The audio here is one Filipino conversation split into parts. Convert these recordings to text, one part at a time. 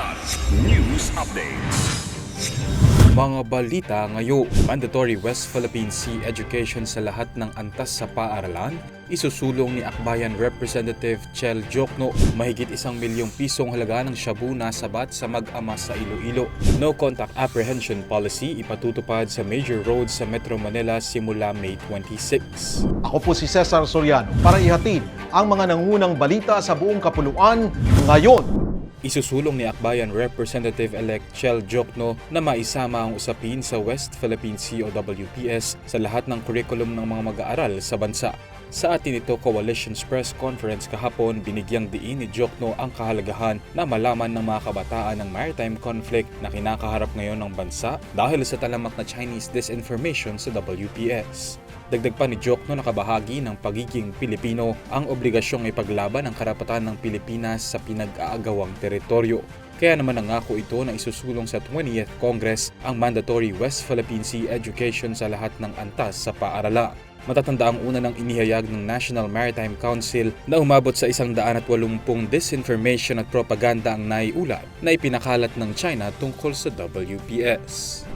Kidlat News Updates. Mga balita ngayon, mandatory West Philippine Sea education sa lahat ng antas sa paaralan, isusulong ni Akbayan Representative Chel Jokno mahigit isang milyong pisong halaga ng shabu na sabat sa mag-ama sa Iloilo. No contact apprehension policy ipatutupad sa major roads sa Metro Manila simula May 26. Ako po si Cesar Soriano para ihatid ang mga nangunang balita sa buong kapuluan ngayon. Isusulong ni Akbayan Representative-elect Chel Jokno na maisama ang usapin sa West Philippine Sea o WPS sa lahat ng kurikulum ng mga mag-aaral sa bansa. Sa atin ito Coalition's press conference kahapon, binigyang diin ni Jokno ang kahalagahan na malaman ng mga kabataan ng maritime conflict na kinakaharap ngayon ng bansa dahil sa talamak na Chinese disinformation sa WPS. Dagdag pa ni Jokno na kabahagi ng pagiging Pilipino ang obligasyong ipaglaban ang karapatan ng Pilipinas sa pinag-aagawang teritoryo. Kaya naman nangako ito na isusulong sa 20th Congress ang mandatory West Philippine Sea education sa lahat ng antas sa paaralan. Matatanda ang una ng inihayag ng National Maritime Council na umabot sa isang daan at walumpung disinformation at propaganda ang naiulat na ipinakalat ng China tungkol sa WPS.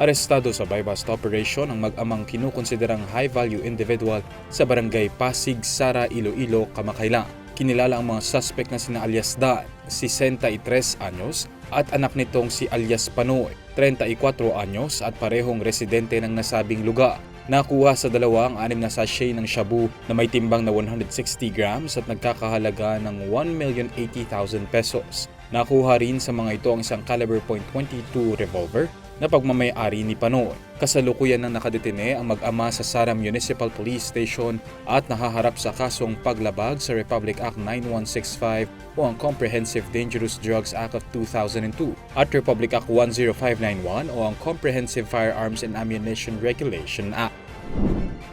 Arestado sa buy-bust operation ang mag-amang kinukonsiderang high-value individual sa barangay Pasig, Sara, Iloilo, Kamakayla. Kinilala ang mga suspect na sina alias Dan, 63 anyos, at anak nitong si alias Panoy, 34 anyos at parehong residente ng nasabing lugar. Nakuha sa dalawa ang anim na sachet ng shabu na may timbang na 160 grams at nagkakahalaga ng 1,080,000 pesos. Nakuha rin sa mga ito ang isang caliber .22 revolver na pagmamayari ni Panoy. Kasalukuyan nang nakadetine ang mag-ama sa Sara Municipal Police Station at nahaharap sa kasong paglabag sa Republic Act 9165 o ang Comprehensive Dangerous Drugs Act of 2002 at Republic Act 10591 o ang Comprehensive Firearms and Ammunition Regulation Act.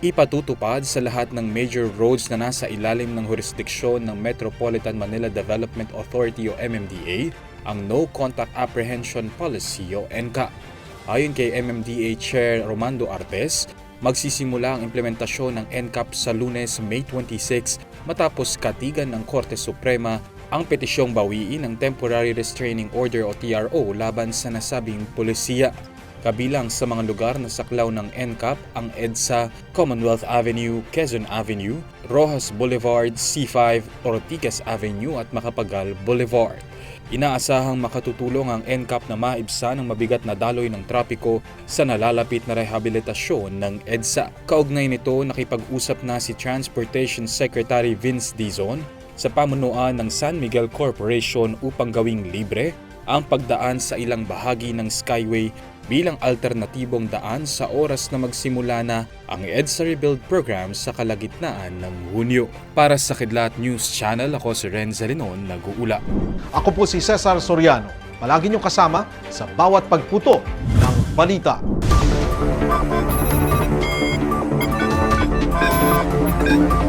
Ipatutupad sa lahat ng major roads na nasa ilalim ng jurisdiksyon ng Metropolitan Manila Development Authority o MMDA ang No Contact Apprehension Policy o NCAP. Ayon kay MMDA Chair Romando Artes, magsisimula ang implementasyon ng NCAP sa lunes May 26 matapos katigan ng Korte Suprema ang petisyong bawiin ng Temporary Restraining Order o TRO laban sa nasabing polisiya. Kabilang sa mga lugar na saklaw ng NCAP ang EDSA, Commonwealth Avenue, Quezon Avenue, Rojas Boulevard, C5, Ortigas Avenue at Makapagal Boulevard. Inaasahang makatutulong ang NCAP na maibsan ang mabigat na daloy ng trapiko sa nalalapit na rehabilitasyon ng EDSA. Kaugnay nito, nakipag-usap na si Transportation Secretary Vince Dizon sa pamunuan ng San Miguel Corporation upang gawing libre ang pagdaan sa ilang bahagi ng Skyway bilang alternatibong daan sa oras na magsimula na ang EDSA Rebuild Program sa kalagitnaan ng Hunyo. Para sa Kidlat News Channel, ako si Renza Linon, nag-uula. Ako po si Cesar Soriano. Palagi niyong kasama sa bawat pagputo ng balita. Thank you.